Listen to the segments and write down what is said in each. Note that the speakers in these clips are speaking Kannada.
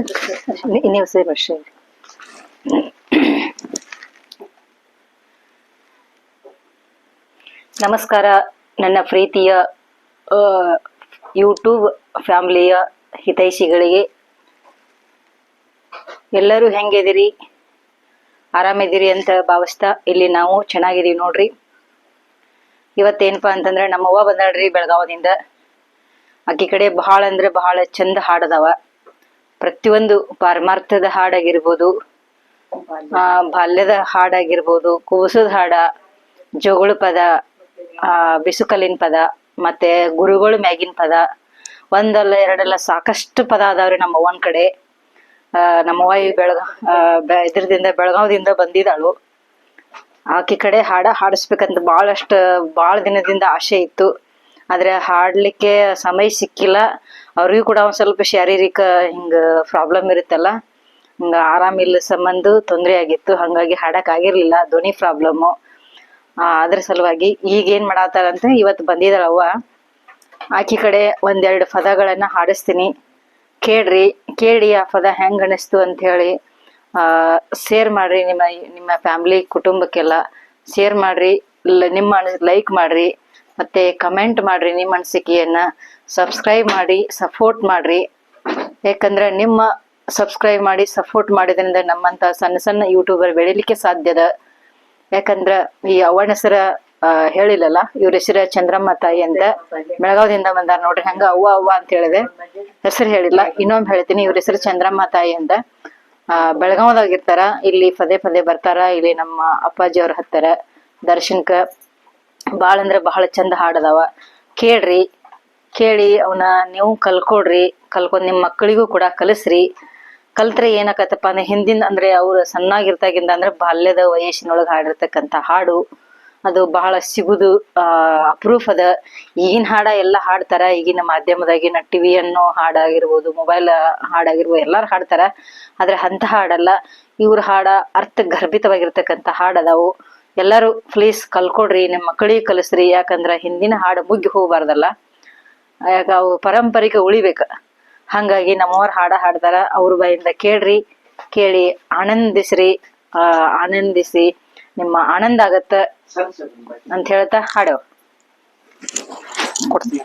ನಮಸ್ಕಾರ, ನನ್ನ ಪ್ರೀತಿಯ ಯೂಟ್ಯೂಬ್ ಫ್ಯಾಮಿಲಿಯ ಹಿತೈಷಿಗಳಿಗೆ. ಎಲ್ಲರೂ ಹೆಂಗಿದಿರಿ ಆರಾಮಿದ್ದೀರಿ ಅಂತ ಭಾವಿಸ್ತಾ ಇಲ್ಲಿ ನಾವು ಚೆನ್ನಾಗಿದೀವಿ ನೋಡ್ರಿ. ಇವತ್ತೇನಪ್ಪಾ ಅಂತಂದ್ರೆ ನಮ್ಮವ್ವ ಬಂದಾಳ್ರಿ ಬೆಳಗಾವದಿಂದ ಆಕಿ ಕಡೆ ಬಹಳ ಅಂದ್ರೆ ಬಹಳ ಚಂದ ಹಾಡದವ. ಪ್ರತಿಯೊಂದು ಪರಮಾರ್ಥದ ಹಾಡಾಗಿರ್ಬೋದು, ಆ, ಬಾಲ್ಯದ ಹಾಡಾಗಿರ್ಬೋದು, ಕೂಸದ ಹಾಡ, ಜೋಗುಳ ಪದ, ಆ ಬಿಸುಕಲಿನ ಪದ, ಮತ್ತೆ ಗುರುಗಳು ಮ್ಯಾಗಿನ ಪದ, ಒಂದಲ್ಲ ಎರಡಲ್ಲ ಸಾಕಷ್ಟು ಪದ ಅದಾವ್ರಿ ನಮ್ಮ ಅವ್ವನ ಕಡೆ. ಆ ನಮ್ಮವ್ವ ಈ ಬೆಳಗ ಇದ್ರದಿಂದ ಬೆಳಗಾವ್ದಿಂದ ಬಂದಿದ್ದಾಳು. ಆಕೆ ಕಡೆ ಹಾಡ ಹಾಡಿಸ್ಬೇಕಂತ ಬಹಳಷ್ಟು ಬಹಳ ದಿನದಿಂದ ಆಸೆ ಇತ್ತು. ಆದ್ರೆ ಹಾಡಲಿಕ್ಕೆ ಸಮಯ ಸಿಕ್ಕಿಲ್ಲ. ಅವ್ರಿಗೂ ಕೂಡ ಒಂದು ಸ್ವಲ್ಪ ಶಾರೀರಿಕ ಹಿಂಗ ಪ್ರಾಬ್ಲಮ್ ಇರುತ್ತಲ್ಲ. ಹಿಂಗ ಆರಾಮಿಲ್ಲ ಸಂಬಂಧ ತೊಂದರೆ ಆಗಿತ್ತು. ಹಾಗಾಗಿ ಹಾಡೋಕ್ಕಾಗಿರಲಿಲ್ಲ ಧ್ವನಿ ಪ್ರಾಬ್ಲಮ್ಮು ಅದ್ರ ಸಲುವಾಗಿ ಈಗ ಏನ್ ಮಾಡತ್ತಾರಂತ ಇವತ್ತು ಬಂದಿದ್ದಾಳ ಅವ್ವ. ಆಕಿ ಕಡೆ ಒಂದೆರಡು ಪದಗಳನ್ನ ಹಾಡಿಸ್ತೀನಿ. ಕೇಳ್ರಿ, ಕೇಳಿ ಆ ಪದ ಹೆಂಗೆ ಅನಿಸ್ತು ಅಂತ ಹೇಳಿ. ಆ ಶೇರ್ ಮಾಡ್ರಿ ನಿಮ್ಮ ನಿಮ್ಮ ಫ್ಯಾಮಿಲಿ ಕುಟುಂಬಕ್ಕೆಲ್ಲ. ಶೇರ್ ಮಾಡ್ರಿ ನಿಮ್ಮ ಲೈಕ್ ಮಾಡ್ರಿ. ಮತ್ತೆ ಕಮೆಂಟ್ ಮಾಡ್ರಿ ನಿಮ್ಮ ಅನಿಸಿಕೆಯನ್ನ. ಸಬ್ಸ್ಕ್ರೈಬ್ ಮಾಡಿ ಸಪೋರ್ಟ್ ಮಾಡ್ರಿ. ಯಾಕಂದ್ರೆ ನಿಮ್ಮ ಸಬ್ಸ್ಕ್ರೈಬ್ ಮಾಡಿ ಸಪೋರ್ಟ್ ಮಾಡಿದ್ರಿಂದ ನಮ್ಮಂತ ಸಣ್ಣ ಸಣ್ಣ ಯೂಟ್ಯೂಬರ್ ಬೆಳಿಲಿಕ್ಕೆ ಸಾಧ್ಯದ ಯಾಕಂದ್ರ ಈ ಅವನ ಹೆಸರ ಹೇಳಿಲ್ಲಲ್ಲ? ಇವ್ರ ಹೆಸರ ಚಂದ್ರಮ್ಮ ತಾಯಿ ಅಂತ ಬೆಳಗಾವಿಂದ ಬಂದಾರ ನೋಡ್ರಿ. ಹಂಗ ಅವ್ವ ಅವ್ವ ಅಂತ ಹೇಳಿದೆ. ಹೆಸರು ಹೇಳಿಲ್ಲ. ಇನ್ನೊಮ್ಮೆ ಹೇಳ್ತೀನಿ, ಇವ್ರ ಹೆಸರು ಚಂದ್ರಮ್ಮ ತಾಯಿ ಅಂತ. ಆ, ಬೆಳಗಾವದಾಗ ಇರ್ತಾರ. ಇಲ್ಲಿ ಪದೇ ಪದೇ ಬರ್ತಾರ. ಇಲ್ಲಿ ನಮ್ಮ ಅಪ್ಪಾಜಿ ಅವ್ರ ಹತ್ತಾರ. ದರ್ಶನ್ಕ ಬಾಳ ಅಂದ್ರೆ ಬಹಳ ಚಂದ ಹಾಡದವ. ಕೇಳ್ರಿ, ಕೇಳಿ ಅವನ್ನ ನೀವು ಕಲ್ಕೊಡ್ರಿ, ಕಲ್ಕೊಂಡ್ ನಿಮ್ಮ ಮಕ್ಕಳಿಗೂ ಕೂಡ ಕಲಿಸ್ರಿ. ಕಲ್ತ್ರೆ ಏನಾಕತ್ತಪ್ಪ ಅಂದ್ರೆ ಹಿಂದಿನ ಅಂದ್ರೆ ಅವ್ರು ಸಣ್ಣಾಗಿರ್ತಾಗಿಂದ ಅಂದ್ರೆ ಬಾಲ್ಯದ ವಯಸ್ಸಿನೊಳಗೆ ಹಾಡಿರ್ತಕ್ಕಂಥ ಹಾಡು, ಅದು ಬಹಳ ಸಿಗುದು ಅಪ್ರೂಫ್ ಅದ. ಈಗಿನ ಹಾಡ ಎಲ್ಲ ಹಾಡ್ತಾರ. ಈಗಿನ ಮಾಧ್ಯಮದಾಗಿನ ಟಿವಿ ಅನ್ನೋ ಹಾಡಾಗಿರ್ಬೋದು, ಮೊಬೈಲ್ ಹಾಡಾಗಿರ್ಬೋದು, ಎಲ್ಲಾರು ಹಾಡ್ತಾರ. ಆದ್ರೆ ಅಂತ ಹಾಡಲ್ಲ. ಇವ್ರ ಹಾಡ ಅರ್ಥ ಗರ್ಭಿತವಾಗಿರ್ತಕ್ಕಂಥ ಹಾಡದಾವು. ಎಲ್ಲರೂ ಪ್ಲೀಸ್ ಕಲ್ಕೊಡ್ರಿ ನಿಮ್ಮ ಮಕ್ಕಳಿಗೆ ಕಲಿಸ್ರಿ. ಯಾಕಂದ್ರ ಹಿಂದಿನ ಹಾಡು ಮುಗ್ಗಿ ಹೋಗ್ಬಾರ್ದಲ್ಲ. ಯಾಕ ಅವು ಪರಂಪರೆಗೆ ಉಳಿಬೇಕ. ಹಂಗಾಗಿ ನಮ್ಮವ್ರ ಹಾಡ ಹಾಡ್ತಾರ ಅವ್ರ ಬಾಯಿಂದ ಕೇಳ್ರಿ, ಕೇಳಿ ಆನಂದಿಸ್ರಿ. ಆನಂದಿಸಿ, ನಿಮ್ಮ ಆನಂದ ಆಗತ್ತ ಅಂತ ಹೇಳ್ತಾ ಹಾಡವ ಕೊಡ್ತೀನಿ.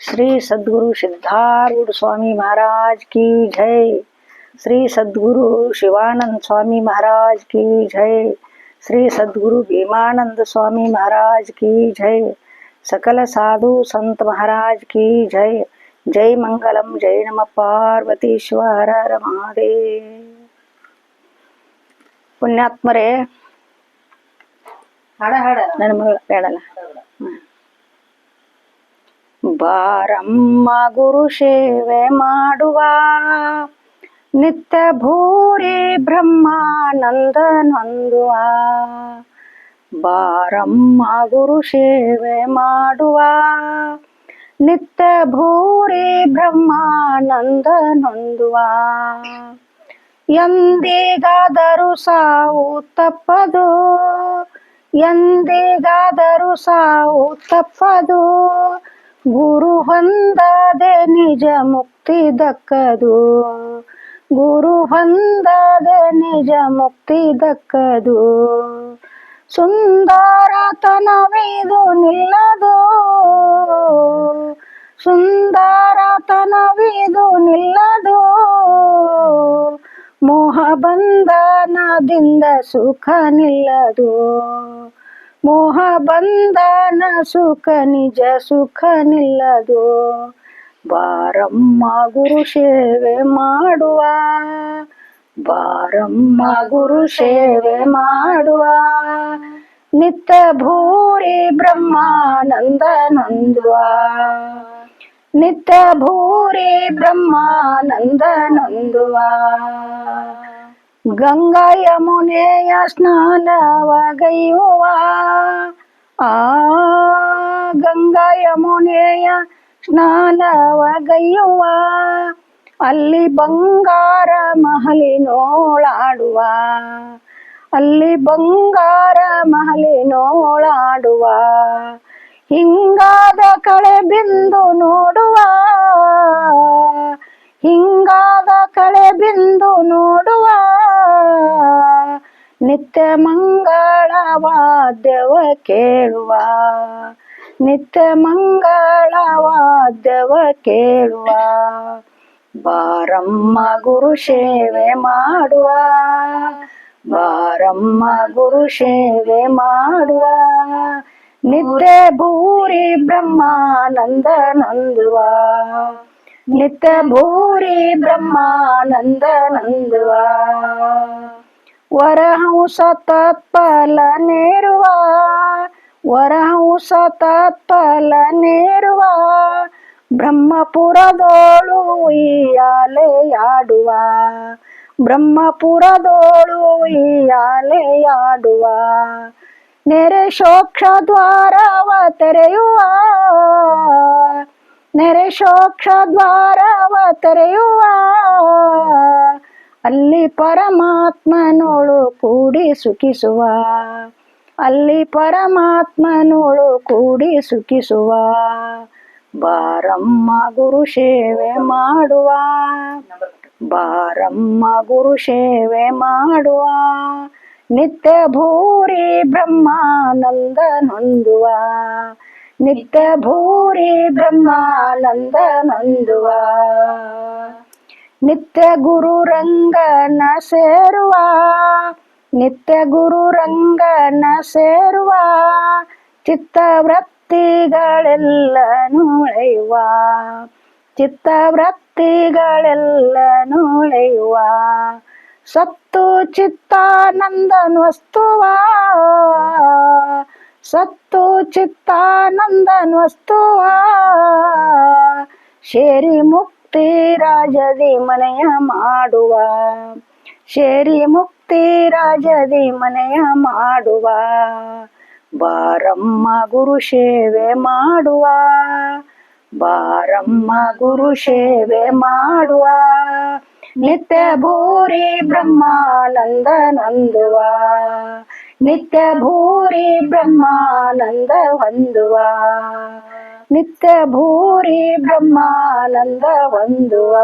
श्री सद्गुरु सिद्धारूढ़ स्वामी महाराज की जय श्री सद्गुरु शिवानंद स्वामी महाराज की जय श्री सद्गुरु भीमानंद स्वामी महाराज की जय सकल साधु संत महाराज की जय जय मंगलम जय नम पार्वतीश्वर हर महादेव ಪುಣ್ಯಾತ್ಮರೇ ಹಾಡ ಹಾಡ ನನ್ನ ಮಗಳು ಬೇಡಲ್ಲ ಬಾರಮ್ಮ ಗುರು ಸೇವೆ ಮಾಡುವ. ನಿತ್ಯ ಭೂರಿ ಬ್ರಹ್ಮಾನಂದ ನೊಂದುವ. ಬಾರಮ್ಮ ಗುರು ಸೇವೆ ಮಾಡುವ. ನಿತ್ಯ ಭೂರಿ ಬ್ರಹ್ಮಾನಂದ ನೊಂದುವ. ಎಂದಿಗಾದರೂ ಸಾವು ತಪ್ಪದು. ಎಂದಿಗಾದರೂ ಸಾವು ತಪ್ಪದು. ಗುರು ಹೊಂದಾದೆ ನಿಜ ಮುಕ್ತಿ ದಕ್ಕದು. ಗುರು ಹೊಂದಾದೆ ನಿಜ ಮುಕ್ತಿ ದಕ್ಕದು. ಸುಂದರತನವಿದು ನಿಲ್ಲದು. ಸುಂದರತನವಿದು ನಿಲ್ಲದು. ಮೋಹ ಬಂಧನದಿಂದ ಸುಖ ನಿಲ್ಲದು. ಮೋಹ ಬಂಧನ ಸುಖ, ನಿಜ ಸುಖ ನಿಲ್ಲದು. ಬಾರಮ್ಮ ಗುರು ಸೇವೆ ಮಾಡುವ, ಬಾರಮ್ಮ ಗುರು ಸೇವೆ ಮಾಡುವ. ನಿತ್ಯ ಭೂರಿ ಬ್ರಹ್ಮಾನಂದ ನಂದುವ ನಿತ್ಯ ಭೂರಿ ಬ್ರಹ್ಮಾನಂದ ನಂದುವ ಗಂಗಾ ಯಮುನೆಯ ಸ್ನಾನವಗೈಯುವ ಯಮುನೆಯ ಸ್ನಾನವಗೈಯುವ ಅಲ್ಲಿ ಬಂಗಾರ ಮಹಲಿನೋಳಾಡುವ ಅಲ್ಲಿ ಬಂಗಾರ ಮಹಲಿನೋಳಾಡುವ ಹಿಂಗಾದ ಕಳೆ ಬಿಂದು ನೋಡುವ. ಹಿಂಗಾದ ಕಳೆ ಬಿಂದು ನೋಡುವ. ನಿತ್ಯ ಮಂಗಳವಾದ್ಯವ ಕೇಳುವ. ನಿತ್ಯ ಮಂಗಳವಾದ್ಯವ ಕೇಳುವ. ಬಾರಮ್ಮ ಗುರು ಸೇವೆ ಮಾಡುವ. ಬಾರಮ್ಮ ಗುರು ಸೇವೆ ಮಾಡುವ. ನಿದ್ರೆ ಭೂರಿ ಬ್ರಹ್ಮಾನಂದ ನಂದುವ. ನಿತ್ಯ ಭೂರಿ ಬ್ರಹ್ಮಾನಂದ ನಂದುವ. ವರಹಂಸ ತತ್ಪಲ ನೇರುವ. ವರಹಂಸ ತತ್ಪಲ ನೇರುವ ಬ್ರಹ್ಮಪುರದೋಳು ಉಯ್ಯಾಲೆಯಾಡುವ ಬ್ರಹ್ಮಪುರದೋಳು ಉಯ್ಯಾಲೆಯಾಡುವ ನೆರೆ ಶೋಕ್ಷ ದ್ವಾರವ ತೆರೆಯುವ. ನೆರೆ ಶೋಕ್ಷ ದ್ವಾರವ ತೆರೆಯುವ. ಅಲ್ಲಿ ಪರಮಾತ್ಮನೋಳು ಕೂಡಿ ಸುಖಿಸುವ. ಅಲ್ಲಿ ಪರಮಾತ್ಮನೋಳು ಕೂಡಿ ಸುಖಿಸುವ. ಬಾರಮ್ಮ ಗುರು ಸೇವೆ ಮಾಡುವ. ಬಾರಮ್ಮ ಗುರು ಸೇವೆ ಮಾಡುವ. ನಿತ್ಯ ಭೂರಿ ಬ್ರಹ್ಮಾನಂದ ನೊಂದುವ. ನಿತ್ಯ ಭೂರಿ ಬ್ರಹ್ಮಾನಂದ ನೊಂದುವ. ನಿತ್ಯ ಗುರು ರಂಗನ ಸೇರುವ. ನಿತ್ಯ ಗುರು ರಂಗನ ಸೇರುವ ಚಿತ್ತವೃತ್ತಿಗಳೆಲ್ಲ ಚಿತ್ತ ವೃತ್ತಿಗಳೆಲ್ಲನೂ ಉಳೆಯುವ ಸತ್ತು ಚಿತ್ತಾನಂದನ್ ವಸ್ತುವ ಸತ್ತು ಚಿತ್ತಾನಂದನ್ ವಸ್ತುವ ಶೇರಿ ಮುಕ್ತಿ ರಾಜದಿ ಮನೆಯ ಮಾಡುವ, ಶೇರಿ ಮುಕ್ತಿ ರಾಜದಿ ಮನೆಯ ಮಾಡುವ. ಬಾರಮ್ಮ ಗುರು ಸೇವೆ ಮಾಡುವ. ಬಾರಮ್ಮ ಗುರು ಸೇವೆ ಮಾಡುವ. ನಿತ್ಯ ಭೂರಿ ಬ್ರಹ್ಮಾನಂದ ನಂದುವ. ನಿತ್ಯ ಭೂರಿ ಬ್ರಹ್ಮಾನಂದ ಹೊಂದುವ. ನಿತ್ಯ ಭೂರಿ ಬ್ರಹ್ಮಾನಂದ ಹೊಂದುವ.